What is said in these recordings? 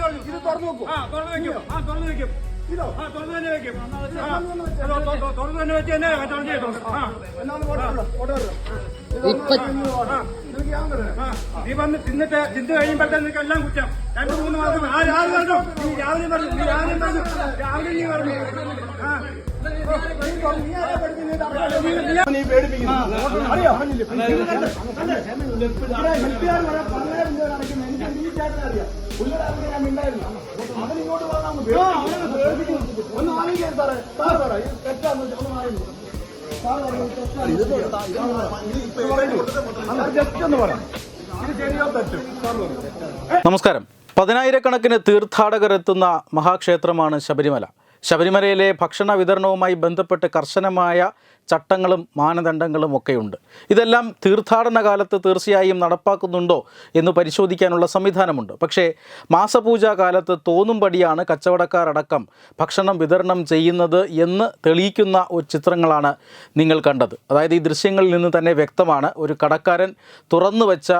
പറഞ്ഞു? ഇത് തുറന്നു ആ, തുറന്നു. ആ, തുറന്നു തുറന്ന് തന്നെ തുറന്ന് നീ വന്ന് തിന്നിട്ട് തിന്നു കഴിയുമ്പോഴത്തേക്ക് എല്ലാം കുറ്റം രണ്ട് മൂന്ന് മാസം. ആ രാവിലെ പറഞ്ഞു നീ രാവിലെ പറഞ്ഞു നീ രാവിലെ പറഞ്ഞു രാവിലെ നീ പറഞ്ഞു ആ. നീ പേടിപ്പിക്കുന്നു. അറിയോ? ഒന്ന് ആലോചിക്കാൻ സാറേ സാർ പറ തെറ്റാന്ന് വെച്ചാൽ ഒന്ന് ആലോചിക്കും നമസ്കാരം. പതിനായിരക്കണക്കിന് തീർത്ഥാടകർ എത്തുന്ന മഹാക്ഷേത്രമാണ് ശബരിമല. ശബരിമലയിലെ ഭക്ഷണ വിതരണവുമായി ബന്ധപ്പെട്ട് കർശനമായ ചട്ടങ്ങളും മാനദണ്ഡങ്ങളും ഒക്കെയുണ്ട്. ഇതെല്ലാം തീർത്ഥാടന കാലത്ത് തീർച്ചയായും നടപ്പാക്കുന്നുണ്ടോ എന്ന് പരിശോധിക്കാനുള്ള സംവിധാനമുണ്ട്. പക്ഷേ മാസപൂജാ കാലത്ത് തോന്നുംപടിയാണ് കച്ചവടക്കാരടക്കം ഭക്ഷണം വിതരണം ചെയ്യുന്നത് എന്ന് തെളിയിക്കുന്ന ഒരു ചിത്രങ്ങളാണ് നിങ്ങൾ കണ്ടത്. അതായത് ഈ ദൃശ്യങ്ങളിൽ നിന്ന് തന്നെ വ്യക്തമാണ് ഒരു കടക്കാരൻ തുറന്നു വെച്ച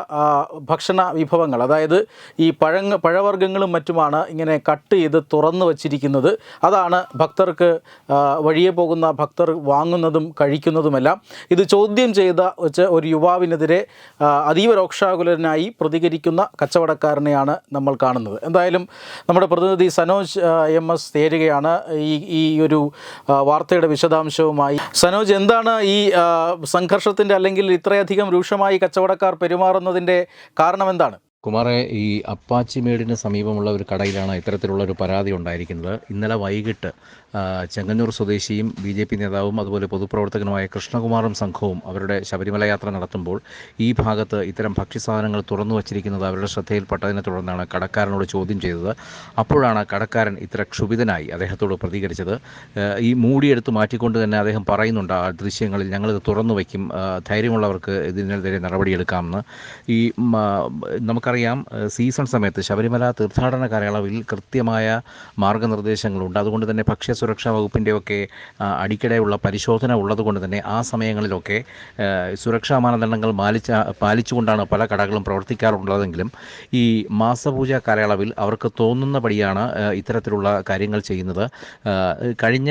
ഭക്ഷണ വിഭവങ്ങൾ. അതായത് ഈ പഴങ്ങ പഴവർഗങ്ങളും മറ്റുമാണ് ഇങ്ങനെ കട്ട് ചെയ്ത് തുറന്നു വച്ചിരിക്കുന്നത്. അതാണ് ഭക്തർക്ക് വഴിയെ പോകുന്ന ഭക്തർ വാങ്ങുന്നതും കഴിക്കുന്നതുമെല്ലാം. ഇത് ചോദ്യം ചെയ്ത വെച്ച് ഒരു യുവാവിനെതിരെ അതീവ രോക്ഷാകുലനായി പ്രതികരിക്കുന്ന കച്ചവടക്കാരനെയാണ് നമ്മൾ കാണുന്നത്. എന്തായാലും നമ്മുടെ പ്രതിനിധി സനോജ് എം എസ് തേരുകയാണ് ഈ ഈ ഒരു വാർത്തയുടെ വിശദാംശവുമായി. സനോജ് എന്താണ് ഈ സംഘർഷത്തിന്റെ അല്ലെങ്കിൽ ഇത്രയധികം രൂക്ഷമായി കച്ചവടക്കാർ പെരുമാറുന്നതിന്റെ കാരണം എന്താണ്? കുമാറെ ഈ അപ്പാച്ചിമേടിന് സമീപമുള്ള ഒരു കടയിലാണ് ഇത്തരത്തിലുള്ള ഒരു പരാതി ഉണ്ടായിരിക്കുന്നത്. ഇന്നലെ വൈകിട്ട് ചെങ്ങന്നൂർ സ്വദേശിയും ബി ജെ പി നേതാവും അതുപോലെ പൊതുപ്രവർത്തകനുമായ കൃഷ്ണകുമാറും സംഘവും അവരുടെ ശബരിമല യാത്ര നടത്തുമ്പോൾ ഈ ഭാഗത്ത് ഇത്തരം ഭക്ഷ്യസാധനങ്ങൾ തുറന്നു വച്ചിരിക്കുന്നത് അവരുടെ ശ്രദ്ധയിൽപ്പെട്ടതിനെ തുടർന്നാണ് കടക്കാരനോട് ചോദ്യം ചെയ്തത്. അപ്പോഴാണ് കടക്കാരൻ ഇത്ര ക്ഷുഭിതനായി അദ്ദേഹത്തോട് പ്രതികരിച്ചത്. ഈ മൂടിയെടുത്ത് മാറ്റിക്കൊണ്ട് തന്നെ അദ്ദേഹം പറയുന്നുണ്ട് ആ ദൃശ്യങ്ങളിൽ ഞങ്ങളിത് തുറന്നു വയ്ക്കും. ധൈര്യമുള്ളവർക്ക് ഇതിനെതിരെ നടപടിയെടുക്കാമെന്ന്. ഈ നമുക്കറിയാം സീസൺ സമയത്ത് ശബരിമല തീർത്ഥാടന കാലയളവിൽ കൃത്യമായ മാർഗനിർദ്ദേശങ്ങളുണ്ട്. അതുകൊണ്ട് തന്നെ ഭക്ഷ്യസുരക്ഷാ വകുപ്പിന്റെയൊക്കെ അടിക്കടെയുള്ള പരിശോധന ഉള്ളതുകൊണ്ട് തന്നെ ആ സമയങ്ങളിലൊക്കെ സുരക്ഷാ മാനദണ്ഡങ്ങൾ പാലിച്ച പാലിച്ചുകൊണ്ടാണ് പല കടകളും പ്രവർത്തിക്കാറുള്ളതെങ്കിലും ഈ മാസപൂജ കാലയളവിൽ അവർക്ക് തോന്നുന്നപടിയാണ് ഇത്തരത്തിലുള്ള കാര്യങ്ങൾ ചെയ്യുന്നത്. കഴിഞ്ഞ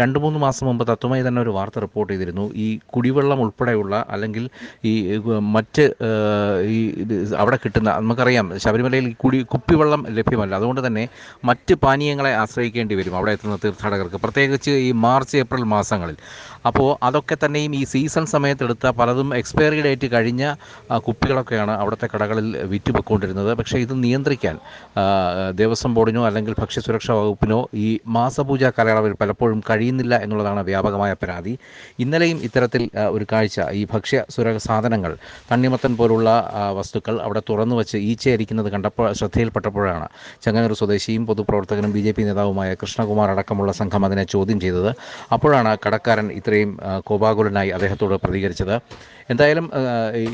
രണ്ട് മൂന്ന് മാസം മുമ്പ് തത്വമായി തന്നെ ഒരു വാർത്ത റിപ്പോർട്ട് ചെയ്തിരുന്നു. ഈ കുടിവെള്ളം ഉൾപ്പെടെയുള്ള അല്ലെങ്കിൽ ഈ മറ്റ് ഈ അവിടെ കിട്ടുന്ന നമുക്കറിയാം ശബരിമലയിൽ കുടി കുപ്പിവെള്ളം ലഭ്യമല്ല. അതുകൊണ്ട് തന്നെ മറ്റ് പാനീയങ്ങളെ ആശ്രയിക്കേണ്ടി വരും. അവിടെ എത്തുന്ന തീർത്ഥാടകർക്ക് പ്രത്യേകിച്ച് ഈ മാർച്ച് ഏപ്രിൽ മാസങ്ങളിൽ. അപ്പോൾ അതൊക്കെ തന്നെയും ഈ സീസൺ സമയത്തെടുത്ത പലതും എക്സ്പയറി ഡേറ്റ് കഴിഞ്ഞ കുപ്പികളൊക്കെയാണ് അവിടുത്തെ കടകളിൽ വിറ്റുപൊക്കൊണ്ടിരുന്നത് പക്ഷേ ഇത് നിയന്ത്രിക്കാൻ ദേവസ്വം ബോർഡിനോ അല്ലെങ്കിൽ ഭക്ഷ്യസുരക്ഷാ വകുപ്പിനോ ഈ മാസപൂജ കാലയളവിൽ പലപ്പോഴും കഴിയുന്നില്ല എന്നുള്ളതാണ് വ്യാപകമായ പരാതി. ഇന്നലെയും ഇത്തരത്തിൽ ഒരു കാഴ്ച ഈ ഭക്ഷ്യ സുര സാധനങ്ങൾ തണ്ണിമത്തൻ പോലുള്ള വസ്തുക്കൾ അവിടെ തുറന്നു വച്ച് ഈച്ചയരിക്കുന്നത് കണ്ടപ്പോൾ ശ്രദ്ധയിൽപ്പെട്ടപ്പോഴാണ്. ചെങ്ങന്നൂർ സ്വദേശിയും പൊതുപ്രവർത്തകനും ബി നേതാവുമായ കൃഷ്ണകുമാർ അടക്കമുള്ള സംഘം അതിനെ ചോദ്യം ചെയ്തത്. അപ്പോഴാണ് കടക്കാരൻ ഇത്രയും കോപാകുലനായി അദ്ദേഹത്തോട് പ്രതികരിച്ചത്. എന്തായാലും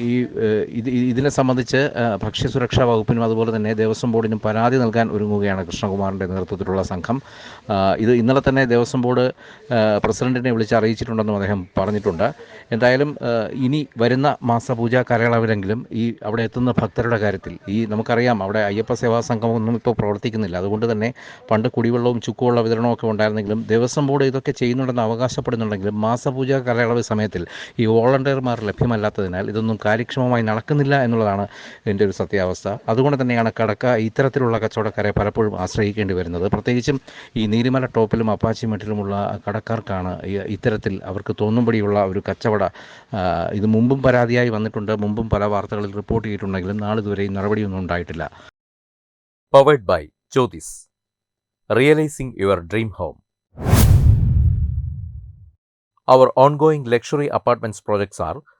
ഈ ഇത് ഇതിനെ സംബന്ധിച്ച് ഭക്ഷ്യസുരക്ഷാ വകുപ്പിനും അതുപോലെ തന്നെ ദേവസ്വം ബോർഡിനും പരാതി നൽകാൻ ഒരുങ്ങുകയാണ് കൃഷ്ണകുമാറിന്റെ നേതൃത്വത്തിലുള്ള സംഘം. ഇത് ഇന്നലെ തന്നെ ദേവസ്വം ബോർഡ് പ്രസിഡന്റിനെ വിളിച്ച് അറിയിച്ചിട്ടുണ്ടെന്നും അദ്ദേഹം പറഞ്ഞിട്ടുണ്ട്. എന്തായാലും ഇനി വരുന്ന മാസപൂജ കാലയളവിലെങ്കിലും ഈ അവിടെ എത്തുന്ന ഭക്തരുടെ കാര്യത്തിൽ ഈ നമുക്കറിയാം അവിടെ അയ്യപ്പ സേവാ സംഘമൊന്നും ഇപ്പോൾ പ്രവർത്തിക്കുന്നില്ല. അതുകൊണ്ട് തന്നെ പണ്ട് കുടിവെള്ളവും ചുക്കുവെള്ള വിതരണവും ഒക്കെ ഉണ്ടായിരുന്നെങ്കിലും ദേവസ്വം ബോർഡ് ഇതൊക്കെ ചെയ്യുന്നുണ്ടെന്ന് അവകാശപ്പെടുന്നുണ്ടെങ്കിലും മാസപൂജ കാലയളവ് സമയത്തിൽ ഈ വോളണ്ടിയർമാർ ലഭ്യമല്ലാത്തതിനാൽ ഇതൊന്നും കാര്യക്ഷമമായി നടക്കുന്നില്ല എന്നുള്ളതാണ് എന്റെ ഒരു സത്യാവസ്ഥ. അതുകൊണ്ട് തന്നെയാണ് കടക്ക ഇത്തരത്തിലുള്ള കച്ചവടക്കാരെ പലപ്പോഴും ആശ്രയിക്കേണ്ടി വരുന്നത്. പ്രത്യേകിച്ചും ഈ നീലിമല ടോപ്പിലും അപ്പാച്ചിമെട്ടിലുമുള്ള കടക്കാർക്കാണ് ഇത്തരത്തിൽ അവർക്ക് തോന്നുംപടിയുള്ള ഒരു കച്ചവട ഇത് മുമ്പും പരാതിയായി വന്നിട്ടുണ്ട്. മുമ്പും പല വാർത്തകളിൽ റിപ്പോർട്ട് ചെയ്തിട്ടുണ്ടെങ്കിലും നാളിതുവരെയും നടപടിയൊന്നും ഉണ്ടായിട്ടില്ല. Powered by Jyothis realising your dream home our ongoing luxury apartments projects Realizing